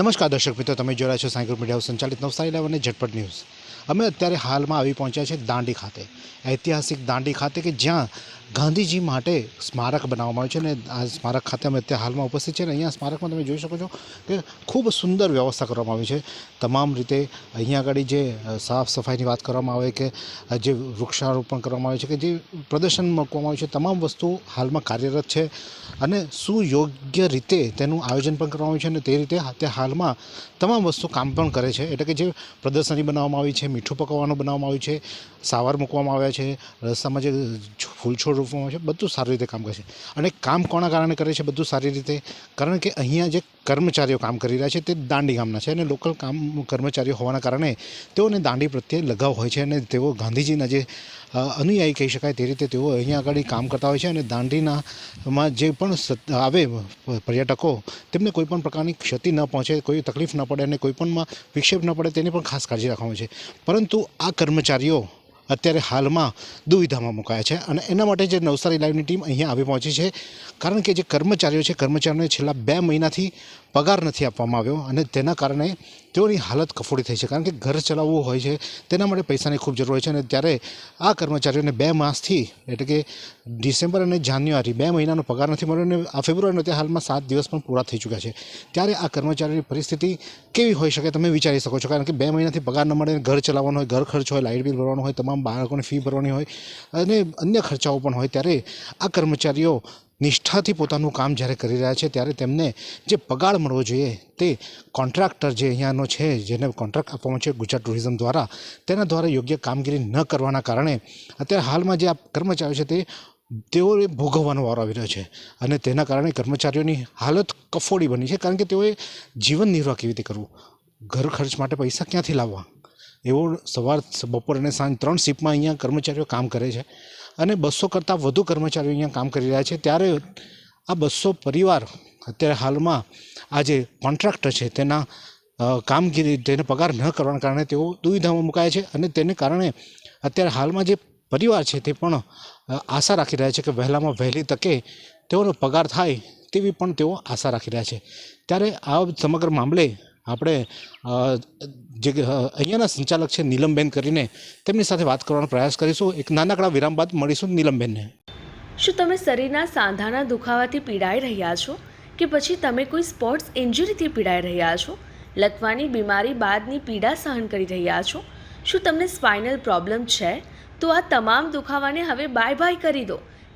નમસ્કાર દર્શક મિત્રો તમે જોયા છો સાયકલ મીડિયા સંચાલિત નવસારી લાઈવ અને ઝટપટ ન્યૂઝ. અમે અત્યારે હાલમાં આવી પહોંચ્યા છે દાંડી ખાતે. ઐતિહાસિક દાંડી ખાતે કે જ્યાં ગાંધીજી માટે સ્મારક બનાવવામાં આવ્યું છે અને આ સ્મારક ખાતે અમે અત્યારે હાલમાં ઉપસ્થિત છે અને અહીંયા સ્મારકમાં તમે જોઈ શકો છો કે ખૂબ સુંદર વ્યવસ્થા કરવામાં આવી છે. તમામ રીતે અહીંયા આગળ જે સાફ સફાઈની વાત કરવામાં આવે કે જે વૃક્ષારોપણ કરવામાં આવે છે કે જે પ્રદર્શન મૂકવામાં આવ્યું છે, તમામ વસ્તુ હાલમાં કાર્યરત છે અને સુયોગ્ય રીતે તેનું આયોજન પણ કરવામાં આવ્યું છે અને તે રીતે તે હાલમાં તમામ વસ્તુ કામ પણ કરે છે. એટલે કે જે પ્રદર્શની બનાવવામાં આવી છે મીઠું પકવવાનું બનાવવામાં આવ્યું છે, સાવર મૂકવામાં આવ્યા છે, રસ્તામાં જે ફૂલછોડ રોપવામાં આવે છે, બધું સારી રીતે કામ કરે છે. અને કામ કોના કારણે કરે છે, બધું સારી રીતે? કારણ કે અહીંયા જે કર્મચારીઓ કામ કરી રહ્યા છે તે દાંડી ગામના છે અને લોકલ કામ કર્મચારીઓ હોવાના કારણે તેઓને દાંડી પ્રત્યે લગાવ હોય છે અને તેઓ ગાંધીજીના જે અનુયાયી કહી શકાય તે રીતે તેઓ અહીંયા આગળ કામ કરતા હોય છે અને દાંડીનામાં જે પણ આવે પર્યટકો, તેમને કોઈ પણ પ્રકારની ક્ષતિ ન પહોંચે, કોઈ તકલીફ ન પડે અને કોઈ પણમાં વિક્ષેપ ન પડે તેની પણ ખાસ કાળજી રાખવામાં છે. પરંતુ આ કર્મચારીઓ અત્યારે હાલમાં દુવિધામાં મુકાયા છે અને એના માટે જે નવસારી લાઈવની ટીમ અહીંયા આવી પહોંચી છે, કારણ કે જે કર્મચારીઓ છે, કર્મચારીઓને છેલ્લા બે મહિનાથી પગાર નથી આપવામાં આવ્યો અને તેના કારણે તેઓની હાલત કફોડી થઈ છે. કારણ કે ઘર ચલાવવું હોય છે, તેના માટે પૈસાની ખૂબ જરૂર હોય છે અને ત્યારે આ કર્મચારીઓને બે માસથી એટલે કે ડિસેમ્બર અને જાન્યુઆરી બે મહિનાનો પગાર નથી મળ્યો અને આ ફેબ્રુઆરીનો તે હાલમાં સાત દિવસ પણ પૂરા થઈ ચૂક્યા છે. ત્યારે આ કર્મચારીની પરિસ્થિતિ કેવી હોઈ શકે તમે વિચારી શકો છો? કારણ કે બે મહિનાથી પગાર ન મળે, ઘર ચલાવવાનો હોય, ઘર ખર્ચ હોય, લાઇટ બિલ ભરવાનું હોય, તમામ બાળકોને ફી ભરવાની હોય અને અન્ય ખર્ચાઓ પણ હોય. ત્યારે આ કર્મચારીઓ નિષ્ઠાથી પોતાનું કામ જ્યારે કરી રહ્યા છે, ત્યારે તેમને જે પગાર મળવો જોઈએ, તે કોન્ટ્રાક્ટર જે અહીંયાનો છે, જેને કોન્ટ્રાક્ટ આપવામાં છે ગુજરાત ટુરિઝમ દ્વારા, તેના દ્વારા યોગ્ય કામગીરી ન કરવાના કારણે અત્યારે હાલમાં જે આ કર્મચારીઓ છે તે તેઓએ ભોગવવાનો વારો આવી રહ્યો છે. અને તેના કારણે કર્મચારીઓની હાલત કફોડી બની છે, કારણ કે તેઓએ જીવન નિર્વાહ કેવી રીતે કરવું? ઘર ખર્ચ માટે પૈસા ક્યાંથી લાવવા? એવો સવાર બપોર અને સાંજ ત્રણ શિફ્ટમાં અહીંયા કર્મચારીઓ કામ કરે છે. અને બસો કરતાં વધુ કર્મચારીઓ અહીંયા કામ કરી રહ્યા છે. ત્યારે આ બસો પરિવાર અત્યારે હાલમાં આ જે કોન્ટ્રાક્ટર છે તેના કામગીરી તેને પગાર ન કરવાના કારણે તેઓ દુવિધામાં મુકાય છે અને તેને કારણે અત્યારે હાલમાં જે પરિવાર છે તે પણ આશા રાખી રહ્યા છે કે વહેલામાં વહેલી તકે તેઓનો પગાર થાય તેવી પણ તેઓ આશા રાખી રહ્યા છે. ત્યારે આ સમગ્ર મામલે આપણે જે અહીંયાના સંચાલક છે નીલમબેન કરીને તેમની સાથે વાત કરવાનો પ્રયાસ કરીશું. એક નાનકડા વિરામ બાદ મળીશું નીલમબેનને. શું તમે શરીરના સાંધાના દુખાવાથી પીડાઈ રહ્યા છો? કે પછી તમે કોઈ સ્પોર્ટ્સ ઇન્જરીથી પીડાઈ રહ્યા છો? લકવાની બીમારી બાદની પીડા સહન કરી રહ્યા છો? શું તમને સ્પાઇનલ પ્રોબ્લેમ છે? તો આ તમામ દુખાવાને હવે બાય બાય કરી દો.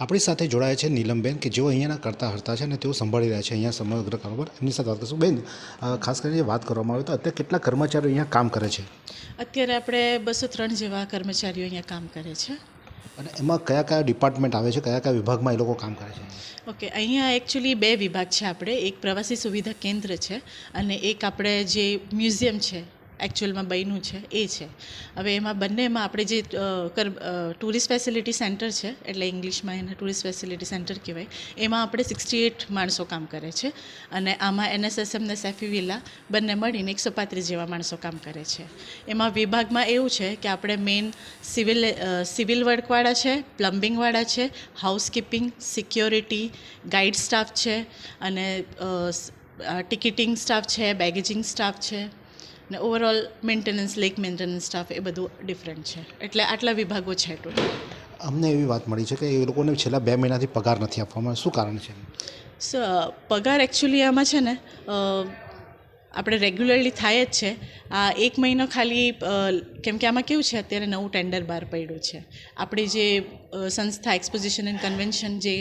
આપણી સાથે જોડાયા છે નીલમબેન કે જેઓ અહીંયાના કરતા હરતા છે અને તેઓ સંભાળી રહ્યા છે અહીંયા સમગ્ર કારોબાર. એમની સાથે વાત કરશું. બેન ખાસ કરીને વાત કરવામાં આવે તો અત્યારે કેટલા કર્મચારીઓ અહીંયા કામ કરે છે? અત્યારે આપણે બસો ત્રણ જેવા કર્મચારીઓ અહીંયા કામ કરે છે. અને એમાં કયા કયા ડિપાર્ટમેન્ટ આવે છે? કયા કયા વિભાગમાં એ લોકો કામ કરે છે? ઓકે અહીંયા એકચ્યુઅલી બે વિભાગ છે આપણે. એક પ્રવાસી સુવિધા કેન્દ્ર છે અને એક આપણે જે મ્યુઝિયમ છે એકચ્યુઅલમાં બન્યું છે, એ છે. હવે એમાં બંનેમાં આપણે જે ટુરિસ્ટ ફેસિલિટી સેન્ટર છે, એટલે ઇંગ્લિશમાં એને ટુરિસ્ટ ફેસિલિટી સેન્ટર કહેવાય, એમાં આપણે સિક્સટી એટ માણસો કામ કરે છે અને આમાં એનએસએસએમ ને સેફી વિલા બંને મળીને એકસો પાંત્રીસ જેવા માણસો કામ કરે છે. એમાં વિભાગમાં એવું છે કે આપણે મેઇન સિવિલ સિવિલ વર્કવાળા છે પ્લમ્બિંગવાળા છે હાઉસકીપિંગ સિક્યોરિટી ગાઈડ સ્ટાફ છે અને ટિકિટિંગ સ્ટાફ છે બેગેજિંગ સ્ટાફ છે. ને overall maintenance lake maintenance staff એ બધું ડિફરન્ટ છે. એટલે આટલા વિભાગો છે ટોટલ અમને એવી વાત મળી છે કે એ લોકોને છેલ્લા બે મહિનાથી પગાર નથી આપવામાં. શું કારણ છે? સ પગાર એકચ્યુઅલી આમાં છે ને આપણે રેગ્યુલરલી થાય જ છે. આ એક મહિનો ખાલી કેમ કે આમાં કેવું છે, અત્યારે નવું ટેન્ડર બહાર પડ્યું છે. આપણી જે સંસ્થા એક્સપોઝિશન એન્ડ કન્વેન્શન જે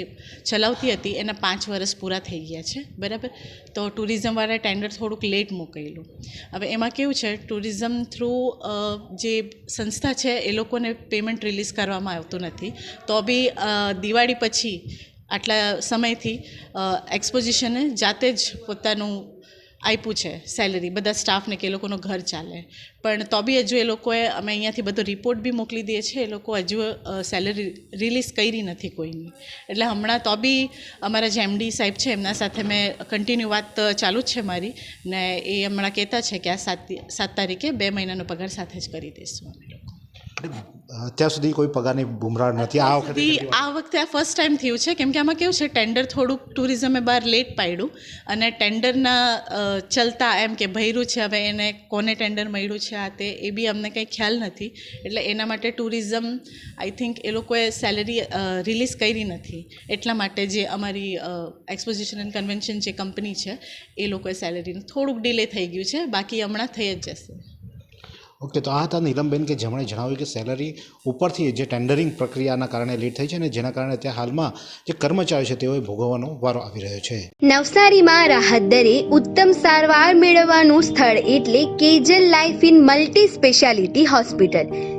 ચલાવતી હતી, એના પાંચ વર્ષ પૂરા થઈ ગયા છે, બરાબર? તો ટુરિઝમવાળા ટેન્ડર થોડુંક લેટ મોકલેલું હવે એમાં કેવું છે ટુરિઝમ થ્રુ જે સંસ્થા છે, એ લોકોને પેમેન્ટ રિલીઝ કરવામાં આવતું નથી. તો બી દિવાળી પછી આટલા સમયથી એક્સપોઝિશને જાતે જ પોતાનું આપ્યું છે સેલરી બધા સ્ટાફને કે એ લોકોનું ઘર ચાલે. પણ તો બી હજુ એ લોકોએ, અમે અહીંયાથી બધો રિપોર્ટ બી મોકલી દઈએ છીએ, એ લોકો હજુ સેલરી રિલીઝ કરી નથી કોઈની. એટલે હમણાં તો બી અમારા જે એમડી સાહેબ છે, એમના સાથે મેં કન્ટિન્યુ વાત ચાલુ જ છે મારી. ને એ હમણાં કહેતા છે કે આ સાત સાત તારીખે બે મહિનાનો પગાર સાથે જ કરી દઈશું અમે લોકો. અત્યાર સુધી કોઈ પગારની બુમરાળ નથી. આ વખતે આ વખતે આ ફર્સ્ટ ટાઈમ થયું છે કેમ કે આમાં કેવું છે ટેન્ડર થોડુંક ટુરિઝમે બહાર લેટ પાડ્યું અને ટેન્ડરના ચલતા એમ કે ભર્યું છે હવે એને કોને ટેન્ડર મળ્યું છે આ તે એ બી અમને કંઈ ખ્યાલ નથી. એટલે એના માટે ટુરિઝમ આઈ થિંક એ લોકોએ સેલરી રિલીઝ કરી નથી. એટલા માટે જે અમારી એક્સપોઝિશન એન્ડ કન્વેન્શન જે કંપની છે એ લોકોએ સેલરીનું થોડુંક ડિલે થઈ ગયું છે બાકી હમણાં થઈ જ જશે. ઓકે, તો આ હતા નીલમબેન કે જેમણે જણાવ્યું કે સેલરી ઉપરથી જે ટેન્ડરિંગ પ્રક્રિયાના કારણે લેટ થઈ છે અને જેના કારણે ત્યાં હાલમાં જે કર્મચારી છે તેઓએ ભોગવવાનો વારો આવી રહ્યો છે. નવસારીમાં રાહત દરે ઉત્તમ સારવાર મેળવવાનું સ્થળ એટલે Kejal life in multi speciality hospital.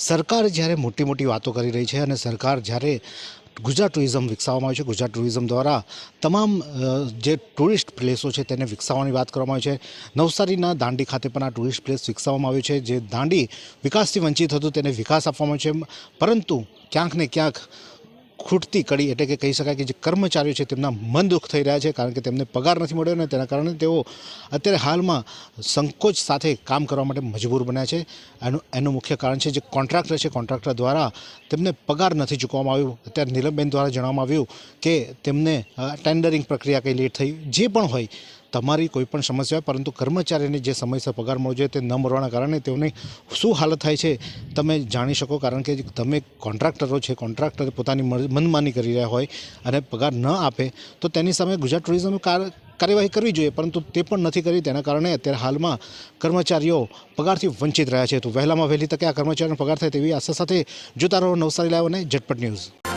સરકાર જ્યારે મોટી મોટી વાતો કરી રહી છે અને સરકાર જ્યારે ગુજરાત ટુરિઝમ વિકસાવવામાં આવ્યું છે, ગુજરાત ટુરિઝમ દ્વારા તમામ જે ટુરિસ્ટ પ્લેસો છે તેને વિકસાવવાની વાત કરવામાં આવી છે. નવસારીના દાંડી ખાતે પણ આ ટુરિસ્ટ પ્લેસ વિકસાવવામાં આવ્યું છે, જે દાંડી વિકાસથી વંચિત હતું, તેને વિકાસ આપવામાં આવ્યો છે. પરંતુ ક્યાંક ને ક્યાંક ખૂટતી કડી એટલે કે કહી શકાય કે જે કર્મચારીઓ છે તેમના મન દુઃખ થઈ રહ્યા છે કારણ કે તેમને પગાર નથી મળ્યો ને તેના કારણે તેઓ અત્યારે હાલમાં સંકોચ સાથે કામ કરવા માટે મજબૂર બન્યા છે. એનું એનું મુખ્ય કારણ છે જે કોન્ટ્રાક્ટર છે, કોન્ટ્રાક્ટર દ્વારા તેમને પગાર નથી ચૂકવવામાં આવ્યું. અત્યારે નીલમબેન દ્વારા જણાવવામાં આવ્યું કે તેમને ટેન્ડરિંગ પ્રક્રિયા કંઈ લેટ થઈ. જે પણ હોય તમારી કોઈ પણ સમસ્યા હોય, પરંતુ કર્મચારીને જે સમયસર પગાર મળવો જોઈએ તે ન મળવાના કારણે તેઓની શું હાલત થાય છે, તમે જાણી શકો. કારણ કે તમે કોન્ટ્રાક્ટરો છે, કોન્ટ્રાક્ટર પોતાની મનમાની કરી રહ્યા હોય અને પગાર ન આપે, તો તેની સામે ગુજરાત ટુરિઝમ કાર, કાર્યવાહી કરવી જોઈએ, પરંતુ તે પણ નથી કરી. તેના કારણે અત્યારે હાલમાં કર્મચારીઓ પગારથી વંચિત રહ્યા છે. તો વહેલામાં વહેલી તકે આ કર્મચારીનો પગાર થાય તેવી આશા સાથે જોતા રહો નવસારી લાઈવ અને ઝટપટ ન્યૂઝ.